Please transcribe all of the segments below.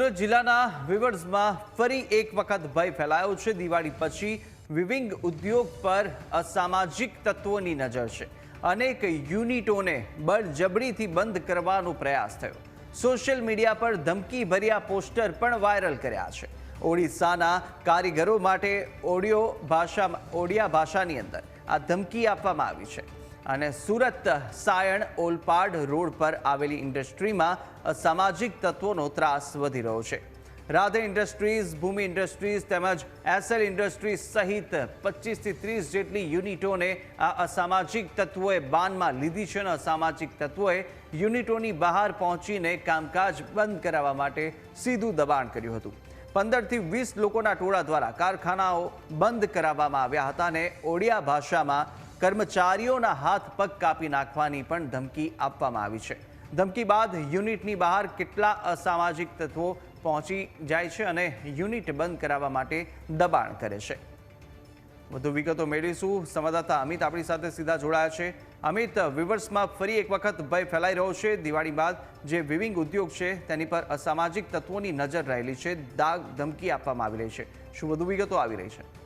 સુરત જિલ્લાના વિવર્સમાં ફરી એક વખત ભય ફેલાયો છે. દિવાળી પછી વિવિંગ ઉદ્યોગ પર અસામાજિક તત્વોની નજર છે. અનેક યુનિટોને બળજબરીથી બંધ કરવાનો પ્રયાસ થયો. સોશિયલ મીડિયા પર ધમકી ભર્યા પોસ્ટર પણ વાયરલ કર્યા છે. ઓડિશાના કારીગરો માટે ઓડિયો ભાષા, ઓડિયા ભાષાની અંદર આ ધમકી આપવામાં આવી છે. અને સુરત સાયણ ઓલપાડ રોડ પર આવેલી ઇન્ડસ્ટ્રીમાં સામાજિક તત્વોનો ત્રાસ વધી રહ્યો છે. રાધે ઇન્ડસ્ટ્રીઝ, ભૂમિ ઇન્ડસ્ટ્રીઝ તેમજ એસએલ ઇન્ડસ્ટ્રીઝ સહિત પચીસથી ત્રીસ જેટલી યુનિટોને આ અસામાજિક તત્વોએ બાનમાં લીધી છે અને અસામાજિક તત્વોએ યુનિટોની બહાર પહોંચીને કામકાજ બંધ કરાવવા માટે સીધું દબાણ કર્યું હતું. પંદરથી વીસ લોકોના ટોળા દ્વારા કારખાનાઓ બંધ કરાવવામાં આવ્યા હતા અને ઓડિયા ભાષામાં કર્મચારીઓના હાથ પગ કાપી નાખવાની પણ ધમકી આપવામાં આવી છે. ધમકી બાદ યુનિટની બહાર કેટલા અસામાજિક તત્વો પહોંચી જાય છે અને યુનિટ બંધ કરાવવા માટે દબાણ કરે છે. વધુ વિગતો મેળવીશું. સંવાદદાતા અમિત આપણી સાથે સીધા જોડાયા છે. અમિત, વિવર્સમાં ફરી એક વખત ભય ફેલાઈ રહ્યો છે. દિવાળી બાદ જે વિવિંગ ઉદ્યોગ છે, તેની પર અસામાજિક તત્વોની નજર રહેલી છે. દાગ ધમકી આપવામાં આવી રહી છે. શું વધુ વિગતો આવી રહી છે?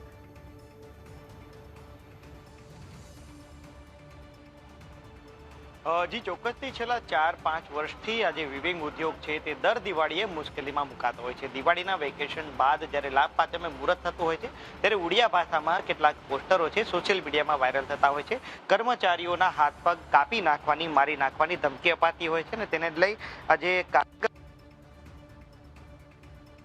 જી, ચોક્કસથી છેલ્લા ચાર, પાંચ વર્ષથી આ જે વિવિંગ ઉદ્યોગ છે તે દર દિવાળીએ મુશ્કેલીમાં મુકાતો હોય છે. દિવાળીના વેકેશન બાદ જ્યારે લાભ પાત્રમે મુહૂર્ત થતું હોય છે, ત્યારે ઉડિયા ભાષામાં કેટલાક પોસ્ટરો છે સોશિયલ મીડિયામાં વાયરલ થતા હોય છે. કર્મચારીઓના હાથ પગ કાપી નાખવાની, મારી નાખવાની ધમકી અપાતી હોય છે ને તેને લઈ આજે કારીગર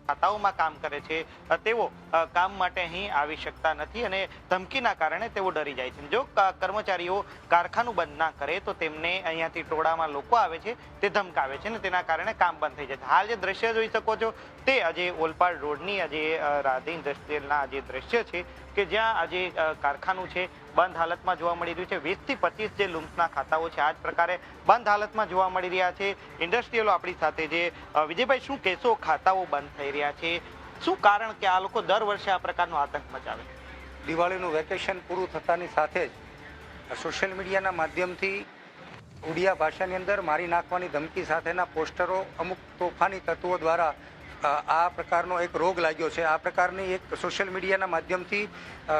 ખાતાઓમાં કામ કરે છે. તેઓ કામ માટે અહીં આવી શકતા નથી અને ધમકીના કારણે તેઓ ડરી જાય છે. જો કર્મચારીઓ કારખાનું બંધ ના કરે તો તેમને અહીંયાથી ટોળામાં લોકો આવે છે, તે ધમકાવે છે અને તેના કારણે કામ બંધ થઈ જાય છે. હાલ જે દ્રશ્ય જોઈ શકો છો, તે આજે ઓલપાડ રોડની આજે રાધે ઇન્ડસ્ટ્રીયલના આજે દ્રશ્ય છે કે જ્યાં આજે કારખાનું છે બંધ હાલતમાં જોવા મળી રહ્યું છે. વીસથી પચીસ જે લુમ્સના ખાતાઓ છે આ જ પ્રકારે બંધ હાલતમાં જોવા મળી રહ્યા છે. ઇન્ડસ્ટ્રીયલો આપણી સાથે જે વિજયભાઈ, શું કહેશો ખાતાઓ બંધ થઈ રહ્યા છે? શું કારણ કે આ લોકો દર વર્ષે આ પ્રકારનો આતંક મચાવે દિવાળીનું વેકેશન પૂરું થતાની સાથે જ સોશિયલ મીડિયાના માધ્યમથી ઉડિયા ભાષાની અંદર મારી નાખવાની ધમકી સાથેના પોસ્ટરો અમુક તોફાની તત્વો દ્વારા આ પ્રકારનો એક રોગ લાગ્યો છે. આ પ્રકારની એક સોશિયલ મીડિયાના માધ્યમથી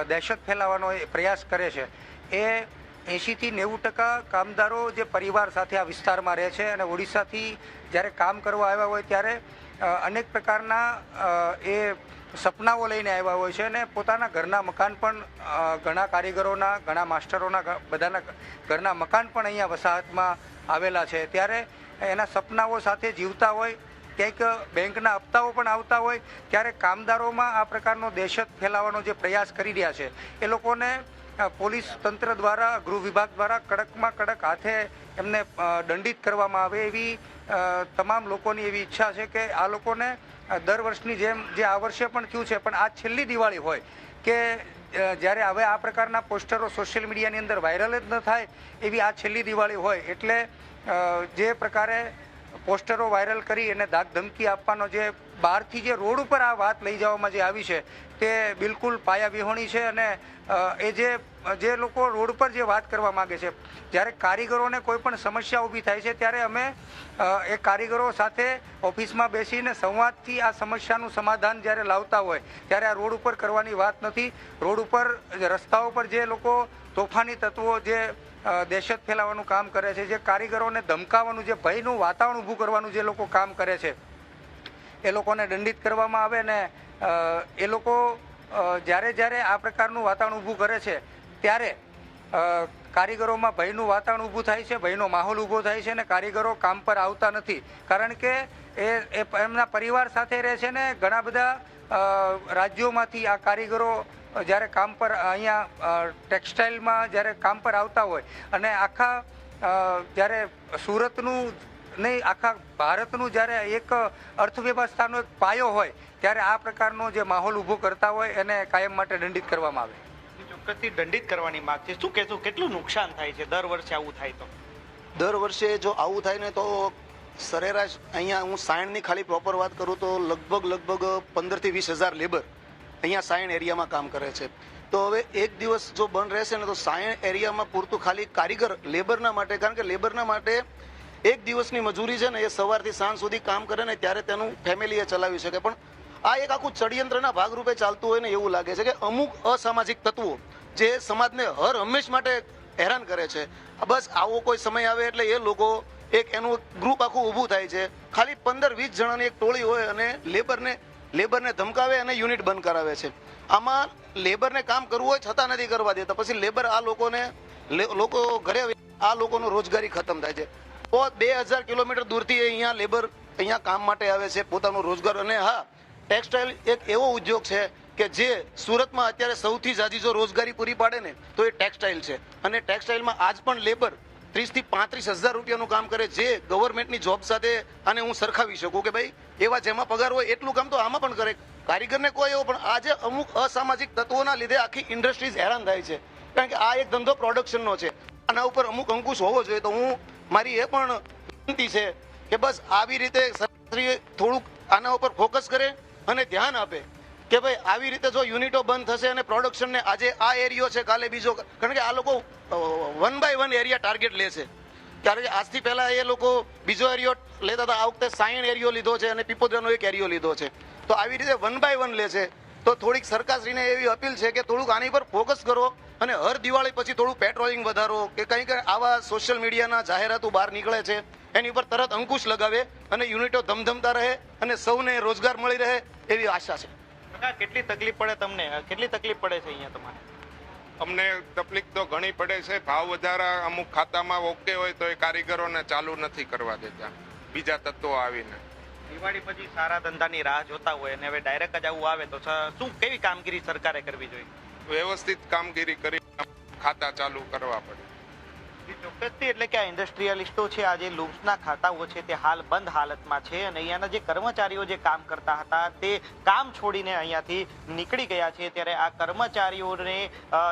દહેશત ફેલાવવાનો પ્રયાસ કરે છે. એ એંશીથી નેવું ટકા કામદારો જે પરિવાર સાથે આ વિસ્તારમાં રહે છે અને ઓડિશાથી જ્યારે કામ કરવા આવ્યા હોય ત્યારે અનેક પ્રકારના એ સપનાઓ લઈને આવ્યા હોય છે અને પોતાના ઘરના મકાન પણ ઘણા કારીગરોના, ઘણા માસ્ટરોના બધાના ઘરના મકાન પણ અહીંયા વસાહતમાં આવેલા છે. ત્યારે એના સપનાઓ સાથે જીવતા હોય ક્યાંક બેંકના હપ્તાઓ પણ આવતા હોય, ત્યારે કામદારોમાં આ પ્રકારનો દહેશત ફેલાવવાનો જે પ્રયાસ કરી રહ્યા છે, એ લોકોને પોલીસ તંત્ર દ્વારા, ગૃહ વિભાગ દ્વારા કડકમાં કડક હાથે એમને દંડિત કરવામાં આવે એવી તમામ લોકોની એવી ઈચ્છા છે કે આ લોકોને દર વર્ષની જેમ, જે આ વર્ષે પણ થયું છે, પણ આ છેલ્લી દિવાળી હોય કે જ્યારે હવે આ પ્રકારના પોસ્ટરો સોશિયલ મીડિયાની અંદર વાયરલ જ ન થાય એવી આ છેલ્લી દિવાળી હોય, એટલે જે પ્રકારે પોસ્ટરો વાયરલ કરી અને દાગ ધમકી આપવાનો જે બહારથી જે રોડ ઉપર આ વાત લઈ જવામાં જે આવી છે તે બિલકુલ પાયા વિહોણી છે અને એ જે જે લોકો રોડ પર જે વાત કરવા માંગે છે, જ્યારે કારીગરોને કોઈ પણ સમસ્યા ઊભી થાય છે, ત્યારે અમે એ કારીગરો સાથે ઓફિસમાં બેસીને સંવાદથી આ સમસ્યાનું સમાધાન જ્યારે લાવતા હોય, ત્યારે આ રોડ ઉપર કરવાની વાત નથી. રોડ ઉપર, રસ્તાઓ પર જે લોકો તોફાની તત્વો જે દહેશત ફેલાવવાનું કામ કરે છે. જે કારીગરોને ધમકાવવાનું, જે ભયનું વાતાવરણ ઊભું કરવાનું જે લોકો કામ કરે છે, એ લોકોને દંડિત કરવામાં આવે ને એ લોકો જ્યારે જ્યારે આ પ્રકારનું વાતાવરણ ઊભું કરે છે, ત્યારે કારીગરોમાં ભયનું વાતાવરણ ઊભું થાય છે, ભયનો માહોલ ઊભો થાય છે અને કારીગરો કામ પર આવતા નથી. કારણ કે એ એમના પરિવાર સાથે રહે છે ને ઘણા બધા રાજ્યોમાંથી આ કારીગરો જ્યારે કામ પર અહીંયા ટેક્સટાઇલમાં જ્યારે કામ પર આવતા હોય અને આખા જ્યારે સુરતનું નહીં આખા ભારતનું જ્યારે એક અર્થવ્યવસ્થાનો એક પાયો હોય ત્યારે આ પ્રકારનો જે માહોલ ઊભો કરતા હોય એને કાયમ માટે દંડિત કરવામાં આવે. ચોક્કસથી દંડિત કરવાની માંગ છે શું કહેશું? કેટલું નુકસાન થાય છે? દર વર્ષે આવું થાય તો? દર વર્ષે જો આવું થાય ને તો સરેરાશ અહીંયા હું સાયણની ખાલી પ્રોપર વાત કરું તો લગભગ લગભગ પંદરથી વીસ હજાર લેબર અહીંયા સાયણ એરિયામાં કામ કરે છે. તો હવે એક દિવસ જો બંધ રહેશે ને તો સાયણ એરિયામાં પૂરતું ખાલી કારીગર લેબરના માટે, કારણ કે લેબરના માટે એક દિવસની મજૂરી છે ને એ સવારથી સાંજ સુધી કામ કરે ને ત્યારે તેનું ફેમિલીએ ચલાવી શકે. પણ આ એક આખું ષડયંત્રના ભાગરૂપે ચાલતું હોય ને એવું લાગે છે કે અમુક અસામાજિક તત્વો જે સમાજને હર હંમેશ માટે હેરાન કરે છે. બસ આવો કોઈ સમય આવે એટલે એ લોકો એક એનું ગ્રુપ આખું ઊભું થાય છે. ખાલી પંદર વીસ જણાની એક ટોળી હોય અને લેબરને લેબરને ધમકાવે અને યુનિટ બંધ કરાવે છે. આમાં લેબરને કામ કરવું હોય છતાં નથી કરવા દેતા. પછી લેબર આ લોકોને લોકો ઘરે આ લોકોનો રોજગારી ખતમ થાય છે. તો બે હજાર કિલોમીટર દૂરથી અહીંયા લેબર અહીંયા કામ માટે આવે છે, પોતાનો રોજગાર. અને હા, ટેક્સટાઇલ એક એવો ઉદ્યોગ છે કે જે સુરતમાં અત્યારે સૌથી જાજી જો રોજગારી પૂરી પાડે ને, તો એ ટેક્સટાઇલ છે. અને ટેક્સટાઇલમાં આજ પણ લેબર ત્રીસથી પાંત્રીસ હજાર રૂપિયાનું કામ કરે જે ગવર્મેન્ટની જોબ સાથે અને હું સરખાવી શકું કે ભાઈ, એવા જેમાં પગાર હોય એટલું કામ તો આમાં પણ કરે. કારીગરને કોઈ એવો પણ, આજે અમુક અસામાજિક તત્વોના લીધે આખી ઇન્ડસ્ટ્રીઝ હેરાન થાય છે. કારણ કે આ એક ધંધો પ્રોડક્શનનો છે. આના ઉપર અમુક અંકુશ હોવો જોઈએ તો હું મારી એ પણ વિનંતી છે કે બસ આવી રીતે થોડુંક આના ઉપર ફોકસ કરે અને ધ્યાન આપે. કે ભાઈ, આવી રીતે જો યુનિટો બંધ થશે અને પ્રોડક્શનને આજે આ એરિયો છે, કાલે બીજો, કારણ કે આ લોકો one by one area target લે છે. કારણ કે આજથી પહેલા એ લોકો બીજો એરિયો લેતા હતા, આ વખતે સાયણ એરિયો લીધો છે અને પીપોદરાનો એક એરિયો લીધો છે. તો આવી રીતે વન બાય વન લે છે. તો થોડીક સરકારશ્રીને એવી અપીલ છે કે થોડુંક આની પર ફોકસ કરો અને હર દિવાળી પછી થોડું પેટ્રોલિંગ વધારો કે કંઈક આવા સોશિયલ મીડિયાના જાહેરાતો બહાર નીકળે છે, એની ઉપર તરત અંકુશ લગાવે અને યુનિટો ધમધમતા રહે અને સૌને રોજગાર મળી રહે એવી આશા છે. કાકા, કેટલી તકલીફ પડે તમને? કેટલી તકલીફ પડે છે અહીંયા તમારે? અમને તકલીફ તો ઘણી પડે છે. ભાવ વધારા અમુક ખાતામાં ઓકે હોય તો એ કારીગરોને ચાલુ નથી કરવા દેતા. બીજા તત્વો આવીને. દિવાળી પછી સારા ધંધાની રાહ જોતા હોય અને હવે ડાયરેક્ટ જ આવું આવે તો શું કેવી કામગીરી સરકારે કરવી જોઈએ? વ્યવસ્થિત કામગીરી કરી ખાતા ચાલુ કરવા પડે. એટલે કે આ ઇન્ડસ્ટ્રીયલિસ્ટો છે, આ જે ખાતાઓ છે, તે હાલ બંધ હાલતમાં છે અને અહીંયાના જે કર્મચારીઓ જે કામ કરતા હતા, તે કામ છોડીને અહીંયાથી નીકળી ગયા છે. ત્યારે આ કર્મચારીઓને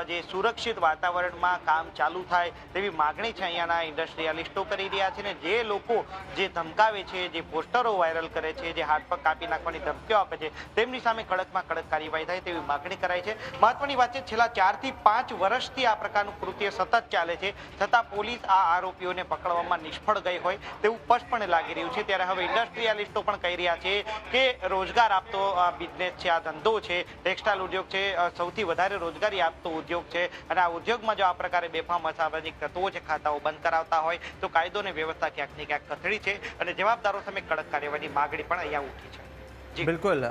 જે સુરક્ષિત વાતાવરણમાં કામ ચાલુ થાય તેવી માગણી છે અહીંયાના ઇન્ડસ્ટ્રીયલિસ્ટો કરી રહ્યા છે ને જે લોકો જે ધમકાવે છે, જે પોસ્ટરો વાયરલ કરે છે, જે હાથ પગ કાપી નાખવાની ધમકીઓ આપે છે, તેમની સામે કડકમાં કડક કાર્યવાહી થાય તેવી માગણી કરાઈ છે. મહત્વની વાત છે, છેલ્લા ચારથી પાંચ વર્ષથી આ પ્રકારનું કૃત્ય સતત ચાલે છે. છતાં પોલીસ આ આરોપીઓને પકડવામાં નિષ્ફળ ગઈ હોય તેવું સ્પષ્ટપણે લાગી રહ્યું છે. ત્યારે હવે ઇન્ડસ્ટ્રીયાલિસ્ટો પણ કહી રહ્યા છે કે રોજગાર આપતો આ બિઝનેસ છે, આ ધંધો છે. ટેક્સટાઇલ ઉદ્યોગ છે સૌથી વધારે રોજગારી આપતો ઉદ્યોગ છે. અને આ ઉદ્યોગમાં જો આ પ્રકારે બેફામ અસામાજિક તત્વો છે, ખાતાઓ બંધ કરાવતા હોય, તો કાયદો અને વ્યવસ્થા ક્યાંક ને ક્યાંક કથળી છે. અને જવાબદારો સામે કડક કાર્યવાહીની માગણી પણ અહીંયા ઉઠી છે. બિલકુલ.